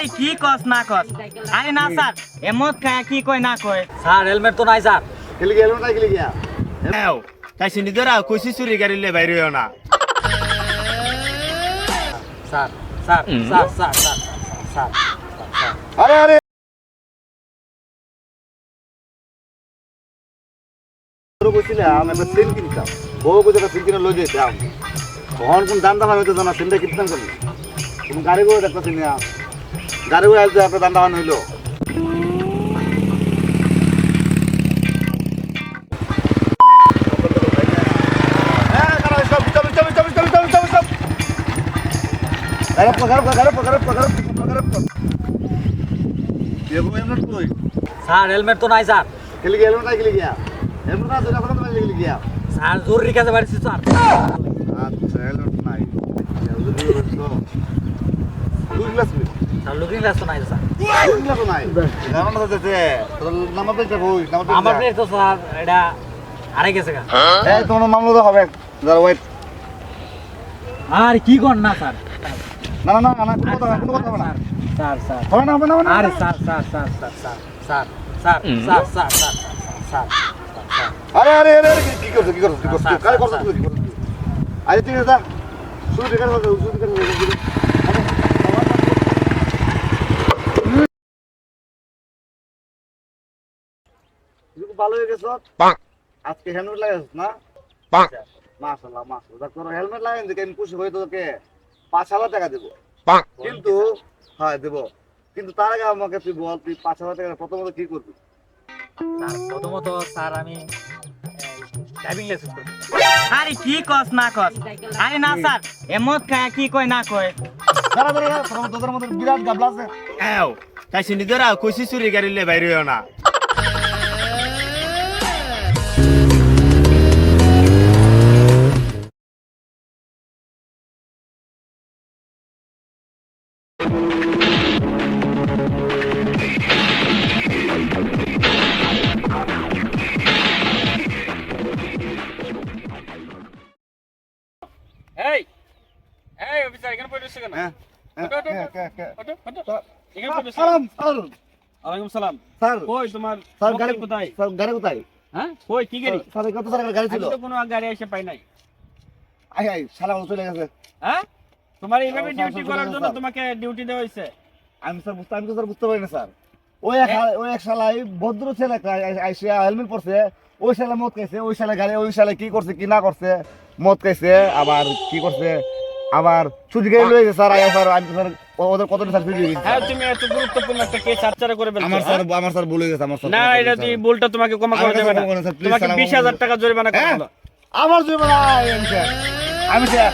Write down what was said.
আরে কি কস না কস আরে না স্যার এমত খায় কি কয় না কয়? স্যার হেলমেট তো নাই স্যার খেলে গেল না খেলে গিয়া। হ্যাঁ তাই চিনি ধরা কইছি চুরি গাড়িলে বাইরে হইও না sir sir sir sir sir sir sir আরে আরে তোর কইছিলে আমি একটা সেল কিনতাম বউ কইছে একটা সেল কিনে লই যেতাম তখন কোন দাম দাম হইতো না সেলটা কিনতাম কেন কোন গাড়ি করে দেখতেছি না গাড়ি আজ আপনার দান্দাবান হইল। Garap ko, garap ko, garap ko, garap ko, garap ko, garap ko. দেখো হেলমেট কই? স্যার হেলমেট তো নাই স্যার। গেলি গিয়া হেলমেট নাই গেলি গিয়া। হেলমেট না ধরে আপনারা নাই গেলি গিয়া। স্যার জরুরি কাজে বাড়িছে স্যার। আচ্ছা হেলমেট নাই। দুই গ্লাস লুকিং গ্লাস তো নাই স্যার দুই গ্লাস নাই জানো না দিতে নাম্বার প্লেটটা কই নাম্বার আমার প্লেট তো স্যার এটা হারাই গেছে গা এই তোমার মামলা তো হবে দাঁড়া ওয়েট আর কি কর না স্যার না না না না কোনো কথা কোনো কথা না স্যার স্যার হবে না হবে না আরে sir sir sir sir sir sir sir sir sir sir sir sir আরে আরে আরে আরে, কি করছ কি করছ কি করছ কারে করছ আরে ঠিক আছে থেকে করছ তুই ভালো হয়ে গেছ আজকে হেলমেট লাগাইছ না তোর হেলমেট লাগাই দেখে আমি খুশি হয়ে তোকে পাঁচ হাজার টাকা দেবো কিন্তু হ্যাঁ দেবো কিন্তু তার আগে আমাকে তুই বল তুই পাঁচ হাজার টাকা প্রথমত কি করবি স্যার প্রথমত স্যার আমি ড্রাইভিং লাইসেন্স করব আরে কি কস না কস আরে না স্যার এমত খায় কি কয় না কয় দাঁড়া দাঁড়া দাঁড়া, তোর- মধ্যে বিরাট গাবলা আছে হ্যাঁ তাই কইছি চুরি বাইরে না এই এই অফিসার এখানে পড়ে কেন? হ্যাঁ হ্যাঁ, হ্যাঁ, সালাম স্যার ওয়ালাইকুম সালাম। স্যার কই তোমার স্যার গাড়ি কোথায়? স্যার গাড়ি কোথায়? হ্যাঁ কই কি গাড়ি? স্যার কত স্যার গাড়ি ছিল? কোনো গাড়ি এসে পাই নাই। আই আই শালা চলে গেছে। হ্যাঁ? তোমার এইভাবে ডিউটি করার জন্য তোমাকে ডিউটি দেওয়া হয়েছে? আমি স্যার বুঝতে আমি তো স্যার বুঝতে পারি না স্যার। ওই এক ওই এক শালাই ভদ্র ছেলে হেলমেট পরছে ওই শালা মদ খাইছে ওই শালা গাড়ি ওই শালা কি করছে কি না করছে মদ খাইছে আবার কি করছে আবার গাড়ি স্যার আয়া স্যার আমি স্যার ওদের কত স্যার হ্যাঁ তুমি এত গুরুত্বপূর্ণ একটা কেস আচ্ছারা করে ফেলছো আমার স্যার হ্যাঁ? আমার স্যার গেছে আমার স্যার না এটা তুই ভুলটা তোমাকে ক্ষমা করা যাবে না। তোমাকে স্যার, আমার বিশ হাজার ভুল। টাকা জরিমানা করা হ্যাঁ? হলো। আমার জীবন আমি আমি স্যার